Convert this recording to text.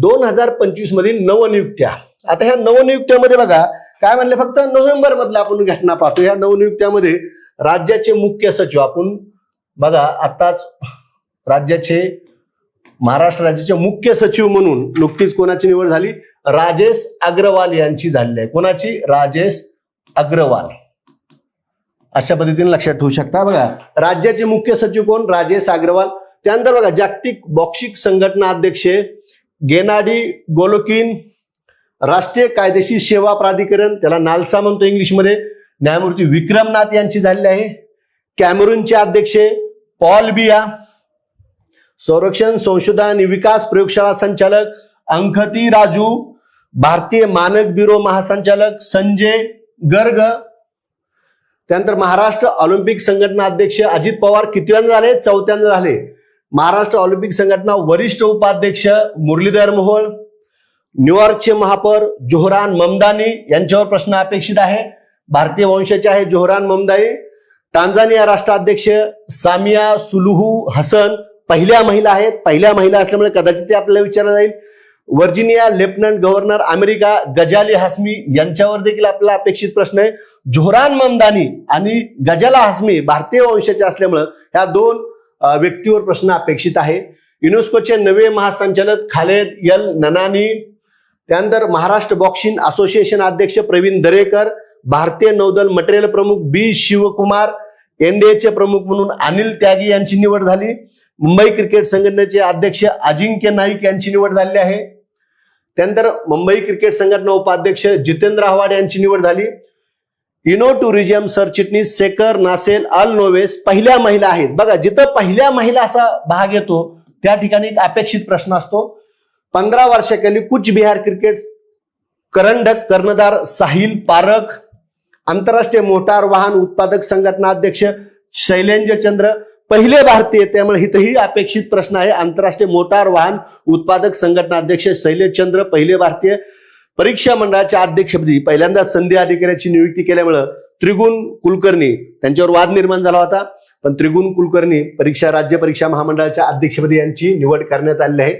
दोन हजार पंचवीस मधील नवनियुक्त्या. आता ह्या नवनियुक्त्यामध्ये बघा काय म्हणले फक्त? नोव्हेंबर मधल्या आपण घटना पाहतो. ह्या नवनियुक्त्यामध्ये राज्याचे मुख्य सचिव आपण बघा आताच राज्याचे महाराष्ट्र राज्याचे मुख्य सचिव म्हणून नुकतीच कोणाची निवड झाली? राजेश अग्रवाल यांची झालेली आहे. कोणाची? राजेश अग्रवाल. अशा पद्धतीने लक्षात ठेवू शकता. बघा राज्याचे मुख्य सचिव कोण? राजेश अग्रवाल. त्यानंतर बघा जागतिक बॉक्सिंग संघटना अध्यक्ष गेनाडी गोलोकिन राष्ट्रीय कायदेशीर सेवा प्राधिकरण त्याला नालसा म्हणतो इंग्लिशमध्ये. न्यायमूर्ती विक्रमनाथ यांची झालेली आहे. कॅमेरूनचे अध्यक्ष पॉल बिया. संरक्षण संशोधन आणि विकास प्रयोगशाळा संचालक अंखती राजू. भारतीय मानक ब्युरो महासंचालक संजय गर्ग. त्यानंतर महाराष्ट्र ऑलिम्पिक संघटना अध्यक्ष अजित पवार कितव्यांदा झाले? चौथ्यांदा झाले. महाराष्ट्र ऑलिम्पिक संघटना वरिष्ठ उपाध्यक्ष मुरलीधर मोहोळ न्यूयॉर्कचे महापौर जोहरान ममदानी यांच्यावर प्रश्न अपेक्षित आहे. भारतीय वंशाचे आहे जोहरान ममदानी टांझानिया राष्ट्राध्यक्ष सामिया सुलुहू हसन पहिल्या महिला आहेत. पहिल्या महिला असल्यामुळे कदाचित ते आपल्याला विचारलं जाईल. व्हर्जिनिया लेफ्टनंट गव्हर्नर अमेरिका गजाली हासमी यांच्यावर देखील आपला अपेक्षित प्रश्न आहे. जोहरान ममदानी आणि गजाला हासमी भारतीय वंशाचे असल्यामुळं ह्या दोन व्यक्तीवर प्रश्न अपेक्षित आहे. युनेस्कोचे नवे महासंचालक खालेद यल ननानी त्यानंतर महाराष्ट्र बॉक्सिंग असोसिएशन अध्यक्ष प्रवीण दरेकर भारतीय नौदल मटेरियल प्रमुख बी शिवकुमार एनडीएचे प्रमुख म्हणून अनिल त्यागी यांची निवड झाली. मुंबई क्रिकेट संघटनेचे अध्यक्ष अजिंक्य नाईक यांची निवड झाली आहे. त्यानंतर मुंबई क्रिकेट संघटना उपाध्यक्ष जितेंद्र आव्हाड यांची निवड झाली. इनो टुरिझम सरचिटणीस सेकर नासेल अल नोवेस पहिल्या महिला आहेत. बघा जिथं पहिल्या महिला असा भाग येतो त्या ठिकाणी एक अपेक्षित प्रश्न असतो. पंधरा वर्षाखाली कुच बिहार क्रिकेट करंडक कर्णधार साहिल पारख आंतरराष्ट्रीय मोटार वाहन उत्पादक संघटना अध्यक्ष शैलेंद्र चंद्र पहिले भारतीय त्यामुळे इथंही अपेक्षित प्रश्न आहे. आंतरराष्ट्रीय मोटार वाहन उत्पादक संघटना अध्यक्ष शैलेश चंद्र पहिले भारतीय. परीक्षा मंडळाच्या अध्यक्षपदी पहिल्यांदा संधी अधिकाऱ्याची नियुक्ती केल्यामुळं त्रिगुण कुलकर्णी त्यांच्यावर वाद निर्माण झाला होता. पण त्रिगुण कुलकर्णी परीक्षा राज्य परीक्षा महामंडळाच्या अध्यक्षपदी यांची निवड करण्यात आली आहे.